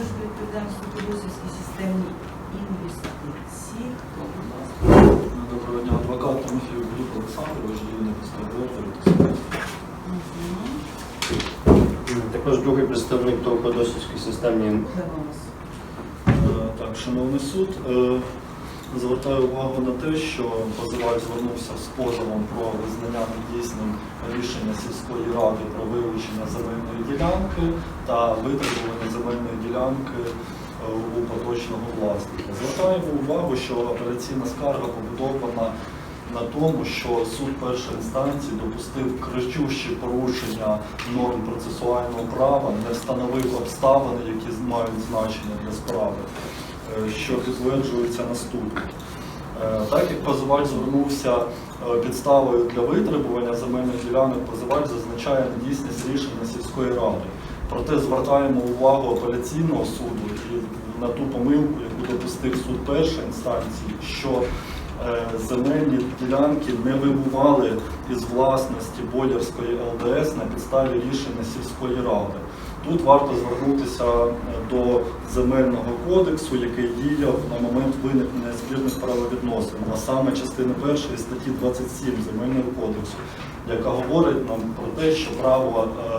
до відповідальності по досвідській системі інвестицій. Доброго дня, адвокат Тимофій Гліб Олександрович, діяний представник. Також другий представник того по системі. Е, Так, шановний суд, е, звертаю увагу на те, що позивач звернувся з позовом про визнання недійсним рішення сільської ради про вилучення земельної ділянки та витребування земельної ділянки е, у поточного власника. Звертаємо увагу, що апеляційна скарга побудована на тому, що суд першої інстанції допустив кричущі порушення норм процесуального права, не встановив обставини, які мають значення для справи, що підтверджується наступне. Е, Так як позивач звернувся е, підставою для витребування земельних ділянок, позивач зазначає недійсність рішення сільської ради. Проте звертаємо увагу апеляційного суду і на ту помилку, яку допустив суд першої інстанції, що е, земельні ділянки не вибували із власності Боярської ЛДС на підставі рішення сільської ради. Тут варто звернутися е, до земельного кодексу, який діяв на момент виникнення спірних правовідносин, а саме частини першої статті 27 земельного кодексу, яка говорить нам про те, що право е,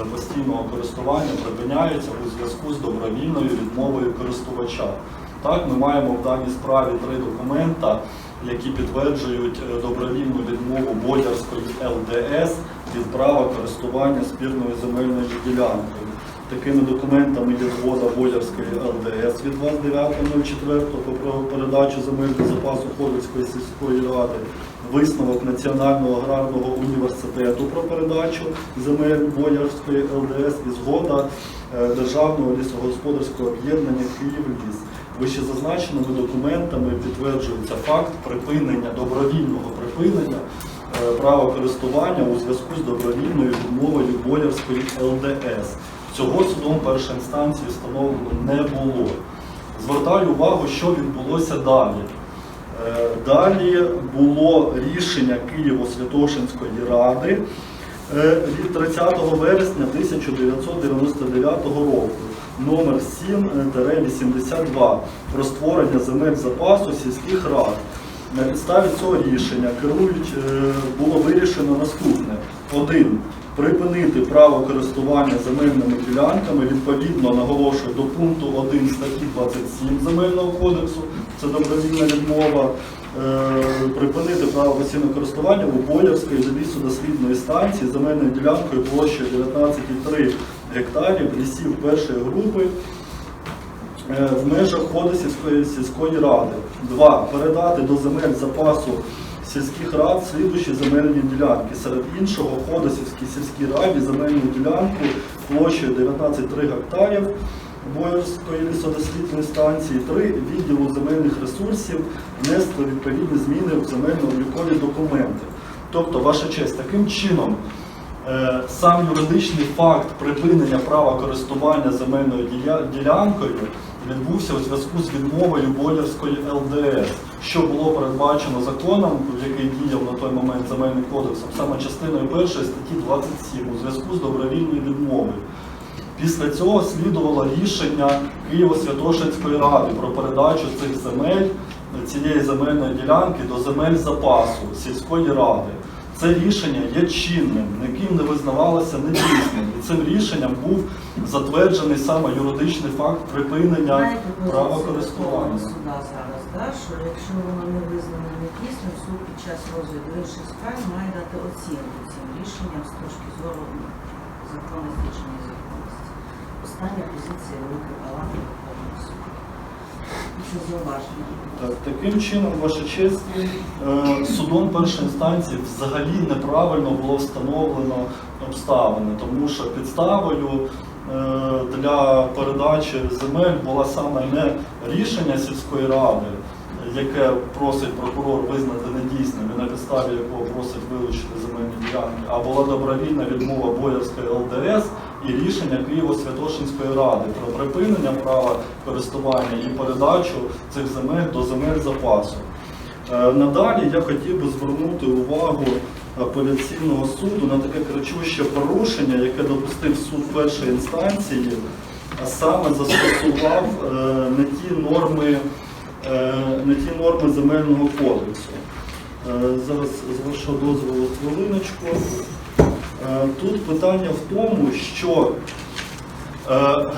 е, постійного користування припиняється у зв'язку з добровільною відмовою користувача. Так, ми маємо в даній справі три документа, які підтверджують е, добровільну відмову Боярської ЛДС від права користування спірною земельною ділянкою. Такими документами є згода Боярської ЛДС від 29.04 про передачу земельного запасу Ходицької сільської ради, висновок Національного аграрного університету про передачу земель Боярської ЛДС і згода е, Державного лісогосподарського об'єднання Київліс. Вище зазначеними документами підтверджується факт припинення, добровільного припинення е, права користування у зв'язку з добровільною відмовою Боярської ЛДС. Цього судом першої інстанції встановлено не було. Звертаю увагу, що відбулося далі. Е, Далі було рішення Києво-Святошинської ради е, від 30 вересня 1999 року номер 7-82 про створення земель запасу сільських рад. На підставі цього рішення керують, е, було вирішено наступне. Один. Припинити право користування земельними ділянками відповідно наголошую до пункту 1 статті 27 Земельного кодексу, це добровільна відмова. Е, Припинити право постійного користування у Боярської лісодослідної станції земельною ділянкою площею 19,3 гектарів лісів першої групи е, в межах ходу сільської, сільської ради. Два. Передати до земель запасу сільських рад слідущі земельні ділянки. Серед іншого Ходосівській сільській раді земельну ділянку площею 19,3 гектарів Боярської лісодослідної станції. Три. Відділу земельних ресурсів внести відповідні зміни в земельно-облікові документи. Тобто, ваша честь, таким чином сам юридичний факт припинення права користування земельною ділянкою відбувся у зв'язку з відмовою Боярської ЛДС, що було передбачено законом, який діяв на той момент земельним кодексом, саме частиною першої статті 27 у зв'язку з добровільною відмовою. Після цього слідувало рішення Києво-Святошинської ради про передачу цих земель, цієї земельної ділянки до земель запасу сільської ради. Це рішення є чинним, ніким не визнавалося недійсним. І цим рішенням був затверджений саме юридичний факт припинення права користування. Суда зараз, да, що якщо воно не визнано недійсним, суд під час розгляду інших справ має дати оцінку цим рішенням з точки зору законності чи незаконності. Остання позиція Великої Палати Верховного суду. Таким чином, ваша честь, е, судом першої інстанції взагалі неправильно було встановлено обставини, тому що підставою е, для передачі земель була саме не рішення сільської ради, яке просить прокурор визнати недійсним і на підставі якого просить вилучити земельні ділянки, а була добровільна відмова Боярської ЛДС і рішення Києво-Святошинської ради про припинення права користування і передачу цих земель до земель запасу. Е, Надалі я хотів би звернути увагу апеляційного суду на таке кричуще порушення, яке допустив суд першої інстанції а саме застосував е, не ті норми, е, не ті норми земельного кодексу. Е, Зараз з вашого дозволу хвилиночку. Е, Тут питання в тому, що е,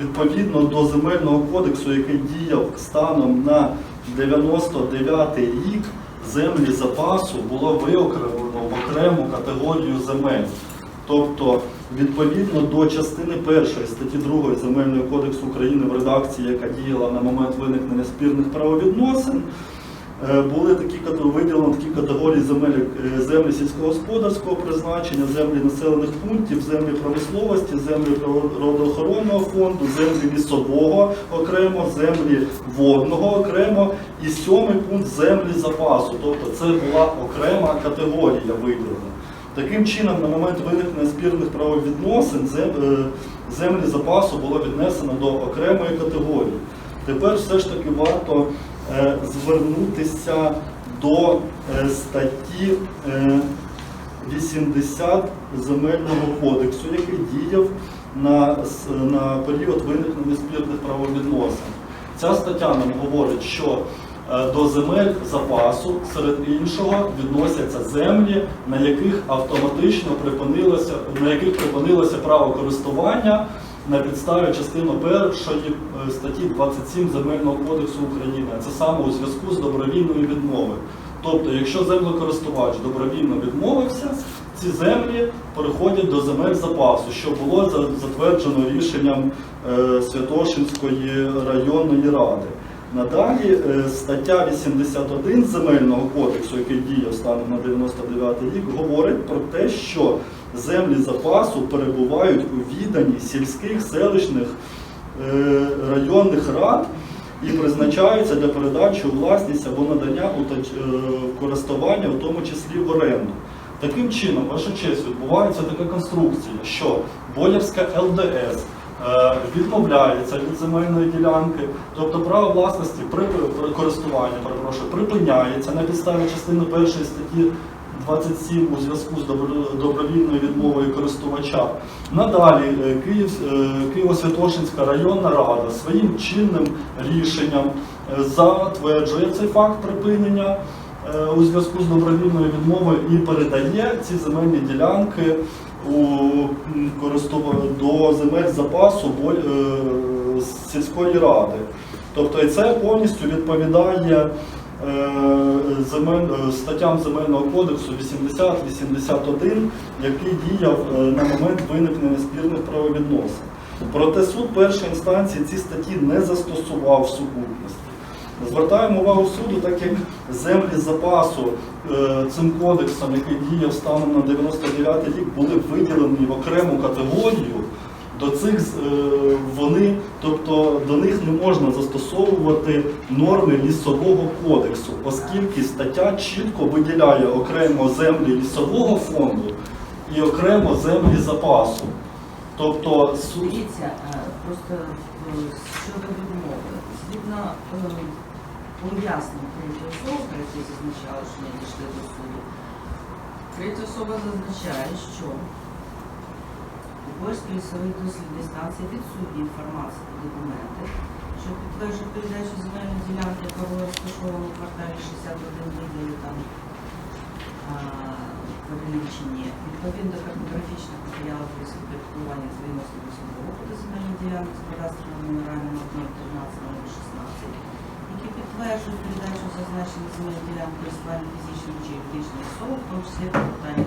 відповідно до земельного кодексу, який діяв станом на 99 рік, землі запасу було виокремлено в окрему категорію земель. Тобто, відповідно до частини першої статті 2 Земельного кодексу України в редакції, яка діяла на момент виникнення спірних правовідносин, Були такі виділені такі категорії земель, е, землі сільськогосподарського призначення, землі населених пунктів, землі промисловості, землі природоохоронного фонду, землі лісового окремо, землі водного окремо і сьомий пункт землі запасу. Тобто це була окрема категорія виділена. Таким чином, на момент виникнення спірних правовідносин е, землі запасу було віднесено до окремої категорії. Тепер все ж таки варто е, звернутися до е, статті е, 80 Земельного кодексу, який діяв на, на період виникнення спірних правовідносин. Ця стаття нам говорить, що е, до земель запасу серед іншого відносяться землі, на яких автоматично припинилося, на яких припинилося право користування на підставі частини першої е, статті 27 Земельного кодексу України. Це саме у зв'язку з добровільною відмовою. Тобто, якщо землекористувач добровільно відмовився, ці землі переходять до земель запасу, що було затверджено рішенням е, Святошинської районної ради. Надалі е, стаття 81 Земельного кодексу, який діяв станом на 99 рік, говорить про те, що землі запасу перебувають у віданні сільських селищних е, районних рад і призначаються для передачі у власність або надання е, користування, в тому числі в оренду. Таким чином, ваша честь, відбувається така конструкція, що Боярська ЛДС е, відмовляється від земельної ділянки, тобто право власності при, перепрошую, припиняється на підставі частини першої статті 27 у зв'язку з добровільною відмовою користувача. Надалі е, Київ, е, Києво-Святошинська районна рада своїм чинним рішенням е, затверджує цей факт припинення у зв'язку з добровільною відмовою і передає ці земельні ділянки у до земель запасу сільської ради. Тобто це повністю відповідає земель, е, статтям Земельного кодексу 80-81, який діяв е, на момент виникнення спірних правовідносин. Проте суд першої інстанції ці статті не застосував в сукупності. Звертаємо увагу суду, так як землі запасу е, цим кодексом, який діяв станом на 99 рік, були виділені в окрему категорію. До цих е, вони, тобто до них не можна застосовувати норми лісового кодексу, оскільки стаття чітко виділяє окремо землі лісового фонду і окремо землі запасу. Тобто Дивіться, е, просто е, щодо відмови. Згідно пояснень третьої особи, які зазначали, що не дійшли до суду, третя особа зазначає, що у Польській лісовій дослідній станції відсутні інформація та документи, що підтверджує передачу земельної ділянки, яка була розташована у кварталі 61 виділі там перелічені. Відповідно до картографічних матеріалів підпорядкування з 98 року до земельної ділянки з кадастровими номерами 013 які підтверджують передачу зазначених земельних ділянок користування фізичних чи юридичних особ, в тому числі питання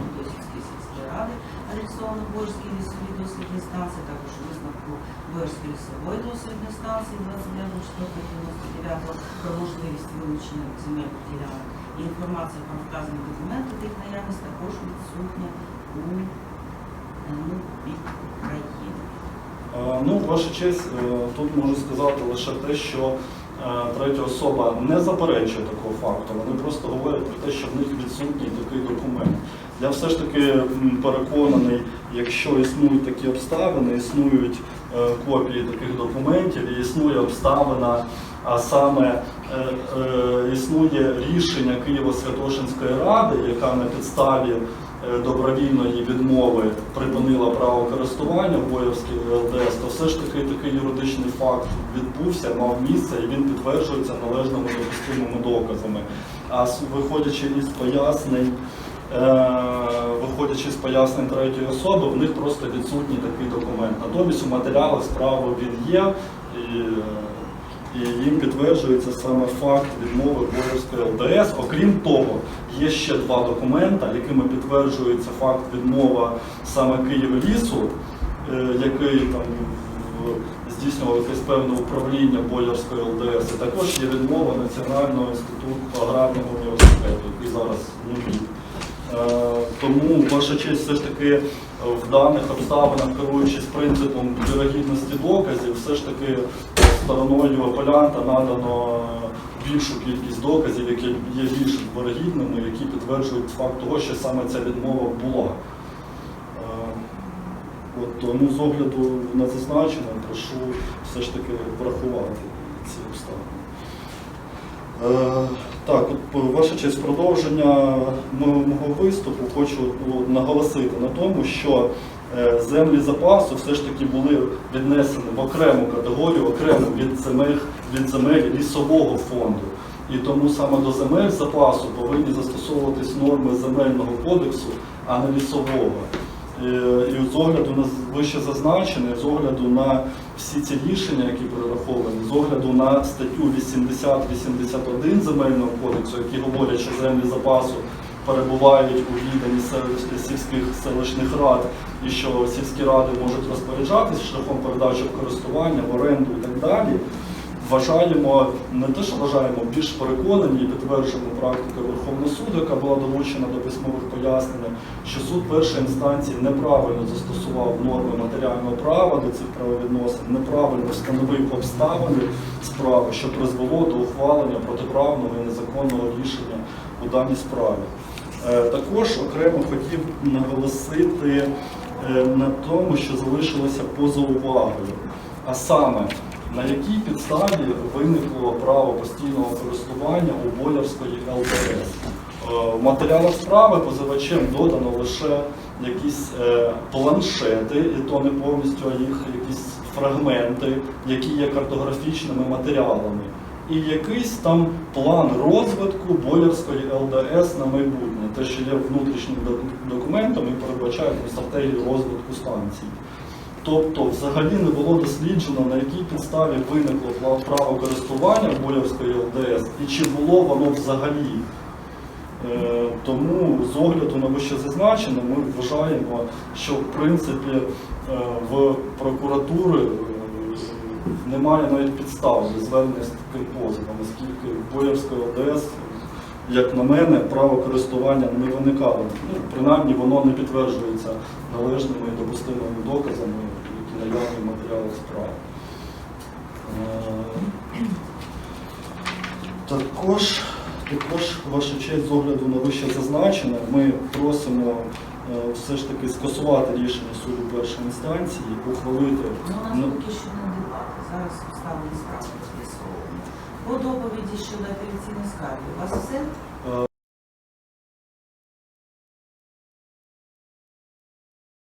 ради, адресовано Борській лісовій дослідній станції, також висновку Борської лісової дослідної станції 29.04.99 про можливість вилучення земельних ділянок. І інформація про вказані документи та їх наявність також відсутня у НУ від України. Е, Ну, ваша честь, е, тут можу сказати лише те, що е, третя особа не заперечує такого факту. Вони просто говорять про те, що в них відсутній такий документ. Я все ж таки переконаний, якщо існують такі обставини, існують е, копії таких документів, і існує обставина, а саме е, е, існує рішення Києво-Святошинської ради, яка на підставі добровільної відмови припинила право користування в Боярській ЛДС, то все ж таки такий юридичний факт відбувся, мав місце і він підтверджується належними допустимими доказами. А виходячи із пояснень, виходячи з пояснень третьої особи, в них просто відсутній такий документ. Натомість у матеріалах справи він є. І, е, і їм підтверджується саме факт відмови Боярської ЛДС. Окрім того, є ще два документа, якими підтверджується факт відмова саме Київлісу, е, який там здійснював якесь певне управління Боярської ЛДС. І також є відмова Національного інституту аграрного університету, який зараз не Е, Тому ваша честь все ж таки е, в даних обставинах, керуючись принципом вірогідності доказів, все ж таки стороною апелянта надано більшу кількість доказів, які є більш вирогідними, які підтверджують факт того, що саме ця відмова була. Е, От, тому з огляду на зазначене прошу все ж таки врахувати ці обставини. Е, Так, от ваша честь, продовження мого виступу хочу ну, наголосити на тому, що е, землі запасу все ж таки були віднесені в окрему категорію, окремо від земель, від земель лісового фонду. І тому саме до земель запасу повинні застосовуватись норми земельного кодексу, а не лісового. Е, І з огляду на вище зазначене, з огляду на всі ці рішення, які перераховані, з огляду на статтю 80-81 Земельного кодексу, які говорять, що землі запасу перебувають у віданні сільських селищних рад, і що сільські ради можуть розпоряджатись шляхом передачі в користування, в оренду і так далі. Вважаємо, не те, що вважаємо, більш переконані і підтверджуємо практикою Верховного суду, яка була долучена до письмових пояснень, що суд першої інстанції неправильно застосував норми матеріального права до цих правовідносин, неправильно встановив обставини справи, що призвело до ухвалення протиправного і незаконного рішення у даній справі. Е, Також окремо хотів наголосити е, на тому, що залишилося поза увагою, а саме на якій підставі виникло право постійного користування у Боярської ЛДС. Е, В матеріалах справи позивачем додано лише якісь е, планшети, і то не повністю, а їх якісь фрагменти, які є картографічними матеріалами. І якийсь там план розвитку Боярської ЛДС на майбутнє, те, що є внутрішнім док- документом і передбачає стратегію розвитку станції. Тобто, взагалі не було досліджено, на якій підставі виникло право користування Боярської ЛДС і чи було воно взагалі. Е, Тому з огляду на вище зазначене, ми вважаємо, що в принципі е, в прокуратури е, немає навіть підстав для звернення з таким позовом, оскільки в Боярської ОДС, як на мене, право користування не виникало. Ну, принаймні воно не підтверджується належними і допустимими доказами, які наявні в матеріалах справи. Е, Також, також, ваша честь, з огляду на вище зазначене, ми просимо е, все ж таки скасувати рішення суду першої інстанції, ухвалити Ну, у нас ну, поки що не дебати. Зараз обставини справи. По доповіді щодо апеляційної скарги. У вас все?